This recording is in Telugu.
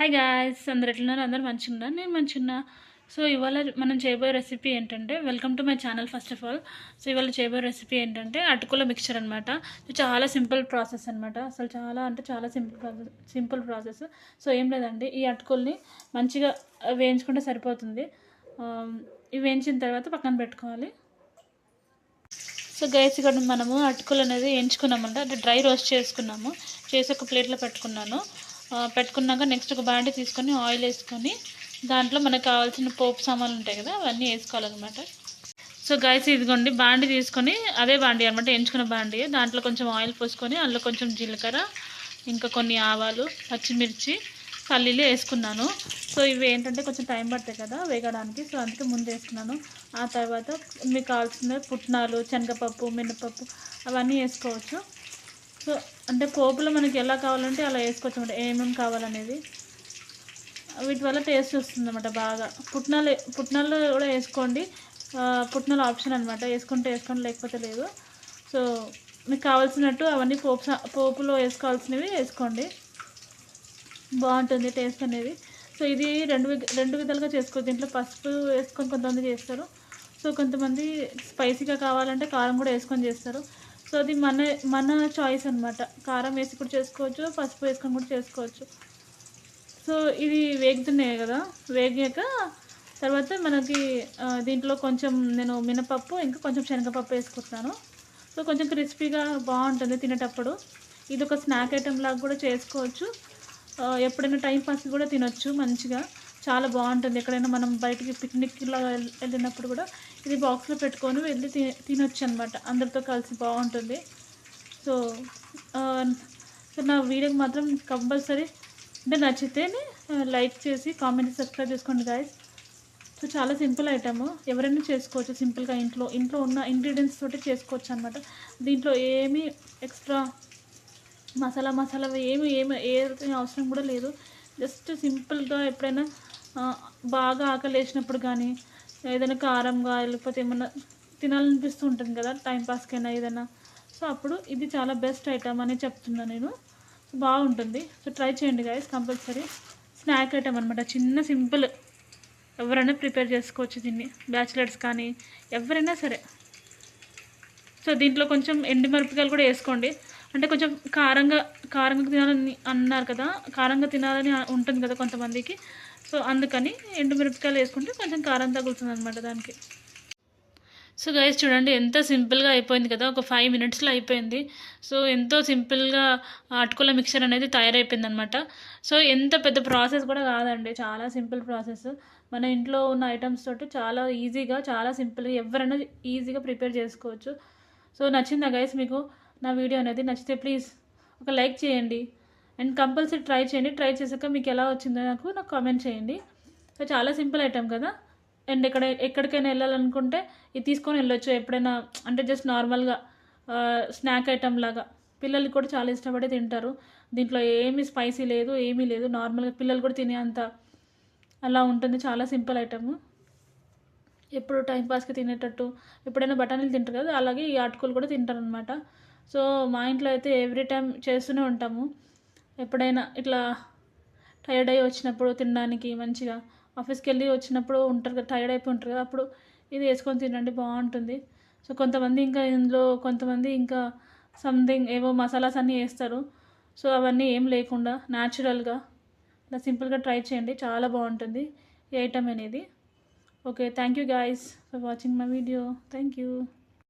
హాయ్ గాయస్ అందరు ఎట్లున్నారు? అందరు మంచిగా ఉన్నారు నేను మంచిగా సో ఇవాళ మనం చేయబోయే రెసిపీ ఏంటంటే welcome to my channel first of all so ఇవాళ చేయబోయే రెసిపీ ఏంటంటే అటుకుల మిక్చర్ అనమాట చాలా సింపుల్ ప్రాసెస్ అనమాట అసలు చాలా అంటే చాలా simple process simple process so ఏం లేదండి. ఈ అటుకుల్ని మంచిగా వేయించుకుంటే సరిపోతుంది. Um, ఇవి వేయించిన తర్వాత పక్కన పెట్టుకోవాలి. సో గైస్ ఇక్కడ మనము అటుకులు అనేది వేయించుకున్నామంటే అంటే డ్రై రోస్ట్ చేసుకున్నాము. చేసి ఒక ప్లేట్లో పెట్టుకున్నాను. పెట్టుకున్నాక నెక్స్ట్ ఒక బాండి తీసుకొని ఆయిల్ వేసుకొని దాంట్లో మనకు కావాల్సిన పోపు సామాన్లు ఉంటాయి కదా అవన్నీ వేసుకోవాలన్నమాట. సో గైస్ ఇదిగోండి బాండి తీసుకొని అదే బాండి అనమాట ఎంచుకున్న బాండి. దాంట్లో కొంచెం ఆయిల్ పోసుకొని అందులో కొంచెం జీలకర్ర ఇంకా కొన్ని ఆవాలు పచ్చిమిర్చి పల్లీలు వేసుకున్నాను. సో ఇవి ఏంటంటే కొంచెం టైం పడతాయి కదా వేగడానికి. సో అందుకే ముందు వేసుకున్నాను. ఆ తర్వాత మీకు కావాల్సిన పుట్నాలు శనగపప్పు మినపప్పు అవన్నీ వేసుకోవచ్చు. సో అంటే పోపులో మనకి ఎలా కావాలంటే అలా వేసుకోవచ్చు అనమాట ఏమేమి కావాలనేది. వీటి వల్ల టేస్ట్ వస్తుంది అనమాట బాగా. పుట్నాలు పుట్నాలు కూడా వేసుకోండి. పుట్నాలు ఆప్షన్ అనమాట వేసుకుంటే వేసుకోండి లేకపోతే లేదు. సో మీకు కావాల్సినట్టు అవన్నీ పోపు పోపులో వేసుకోవాల్సినవి వేసుకోండి. బాగుంటుంది టేస్ట్ అనేది. సో ఇది రెండు రెండు విధాలుగా చేసుకోవచ్చు. దీంట్లో పసుపు వేసుకొని కొంతమంది చేస్తారు. సో కొంతమంది స్పైసీగా కావాలంటే కారం కూడా వేసుకొని చేస్తారు. సో అది మన మన చాయిస్ అనమాట కారం వేసి కూడా చేసుకోవచ్చు పసుపు వేసుకొని కూడా చేసుకోవచ్చు. సో ఇది వేగుతున్నాయి కదా వేగాక తర్వాత మనకి దీంట్లో కొంచెం నేను మినపప్పు ఇంకా కొంచెం శనగపప్పు వేసుకుంటున్నాను. సో కొంచెం క్రిస్పీగా బాగుంటుంది తినేటప్పుడు. ఇది ఒక స్నాక్ ఐటెం లాగా కూడా చేసుకోవచ్చు. ఎప్పుడైనా టైం పాస్ కూడా తినొచ్చు మంచిగా. చాలా బాగుంటుంది. ఎక్కడైనా మనం బయటికి పిక్నిక్లో వెళ్ళినప్పుడు కూడా ఇది బాక్స్లో పెట్టుకొని వెళ్ళి తి తినొచ్చు అనమాట అందరితో కలిసి బాగుంటుంది. సో సో నా వీడియోకి మాత్రం కంపల్సరీ అంటే నచ్చితేనే లైక్ చేసి కామెంట్ సబ్స్క్రైబ్ చేసుకోండి గాయస్ సో చాలా సింపుల్ ఐటమ్. ఎవరైనా చేసుకోవచ్చు. సింపుల్గా ఇంట్లో ఇంట్లో ఉన్న ఇంగ్రీడియంట్స్ తోటి చేసుకోవచ్చు అనమాట దీంట్లో ఏమీ ఎక్స్ట్రా మసాలా మసాలా ఏమి ఏమి ఏ అవసరం కూడా లేదు. జస్ట్ సింపుల్గా ఎప్పుడైనా బాగా ఆకలి వేసినప్పుడు కానీ ఏదైనా కారంగా లేకపోతే ఏమన్నా తినాలనిపిస్తూ ఉంటుంది కదా టైంపాస్కైనా ఏదైనా. సో అప్పుడు ఇది చాలా బెస్ట్ ఐటమ్ అని చెప్తున్నా నేను. బాగుంటుంది. సో ట్రై చేయండి గాయస్ కంపల్సరీ. స్నాక్ ఐటమ్ అనమాట చిన్న సింపుల్. ఎవరైనా ప్రిపేర్ చేసుకోవచ్చు దీన్ని. బ్యాచిలర్స్ కానీ ఎవరైనా సరే. సో దీంట్లో కొంచెం ఎండుమిరపకాయలు కూడా వేసుకోండి. అంటే కొంచెం కారంగా కారంగా తినాలని అన్నారు కదా కారంగా తినాలని ఉంటుంది కదా కొంతమందికి. సో అందుకని ఎండుమిరపకాయలు వేసుకుంటే కొంచెం కారం తగులుతుంది అనమాట దానికి. సో గైస్ చూడండి ఎంత సింపుల్గా అయిపోయింది కదా. ఒక ఫైవ్ మినిట్స్లో అయిపోయింది. సో ఎంతో సింపుల్గా అటుకుల మిక్చర్ అనేది తయారైపోయింది అనమాట సో ఎంత పెద్ద ప్రాసెస్ కూడా కాదండి. చాలా సింపుల్ ప్రాసెస్ మన ఇంట్లో ఉన్న ఐటమ్స్ తోటి చాలా ఈజీగా చాలా సింపుల్గా ఎవరైనా ఈజీగా ప్రిపేర్ చేసుకోవచ్చు. సో నచ్చిందా గైస్ మీకు? నా వీడియో అనేది నచ్చితే ప్లీజ్ ఒక లైక్ చేయండి. అండ్ కంపల్సరీ ట్రై చేయండి. ట్రై చేశాక మీకు ఎలా వచ్చిందో నాకు నాకు కామెంట్ చేయండి. సో చాలా సింపుల్ ఐటమ్ కదా. అండ్ ఎక్కడ ఎక్కడికైనా వెళ్ళాలనుకుంటే ఇది తీసుకొని వెళ్ళొచ్చు. ఎప్పుడైనా అంటే జస్ట్ నార్మల్గా స్నాక్ ఐటమ్ లాగా. పిల్లలు కూడా చాలా ఇష్టపడి తింటారు. దీంట్లో ఏమీ స్పైసీ లేదు ఏమీ లేదు. నార్మల్గా పిల్లలు కూడా తినే అంత అలా ఉంటుంది. చాలా సింపుల్ ఐటమ్. ఎప్పుడు టైంపాస్కి తినేటట్టు ఎప్పుడైనా బఠానీలు తింటారు కదా అలాగే ఈ అటుకులు కూడా తింటారు అనమాట సో మా ఇంట్లో అయితే ఎవ్రీ టైం చేస్తూనే ఉంటాము. ఎప్పుడైనా ఇట్లా టైర్డ్ అయ్యి వచ్చినప్పుడు తినడానికి మంచిగా ఆఫీస్కి వెళ్ళి వచ్చినప్పుడు ఉంటారు కదా టైర్డ్ అయిపోయి ఉంటారు కదా అప్పుడు ఇది వేసుకొని తినండి బాగుంటుంది. సో కొంతమంది ఇంకా ఇందులో కొంతమంది ఇంకా సంథింగ్ ఏవో మసాలాస్ అన్నీ వేస్తారు. సో అవన్నీ ఏం లేకుండా న్యాచురల్గా ఇలా సింపుల్గా ట్రై చేయండి చాలా బాగుంటుంది ఈ ఐటమ్ అనేది. Okay thank you guys for watching my video thank you